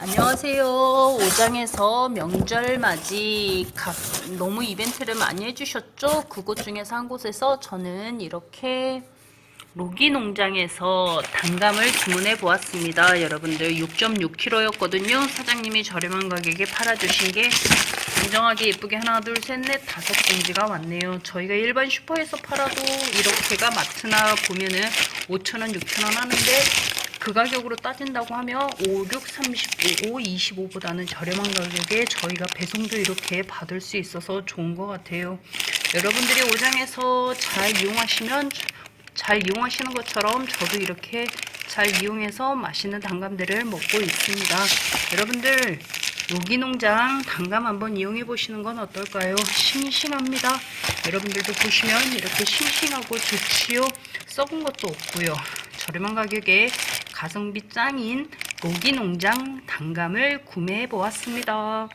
안녕하세요. 오장에서 명절 맞이 각 너무 이벤트를 많이 해주셨죠? 그곳 중에서 한 곳에서 저는 이렇게 로기 농장에서 단감을 주문해 보았습니다. 여러분들 6.6kg였거든요. 사장님이 저렴한 가격에 팔아주신 게 공정하게 예쁘게 하나 둘 셋 넷 다섯 봉지가 왔네요. 저희가 일반 슈퍼에서 팔아도 이렇게가 마트나 보면은 5,000원 6,000원 하는데 그 가격으로 따진다고 하면 5, 6, 35, 5, 25보다는 저렴한 가격에 저희가 배송도 이렇게 받을 수 있어서 좋은 것 같아요. 여러분들이 오장에서 잘 이용하시면 잘 이용하시는 것처럼 저도 이렇게 잘 이용해서 맛있는 단감들을 먹고 있습니다. 여러분들 로기농장 단감 한번 이용해 보시는 건 어떨까요? 싱싱합니다. 여러분들도 보시면 이렇게 싱싱하고 좋지요. 썩은 것도 없고요. 저렴한 가격에 가성비 짱인 로기농장 단감을 구매해 보았습니다.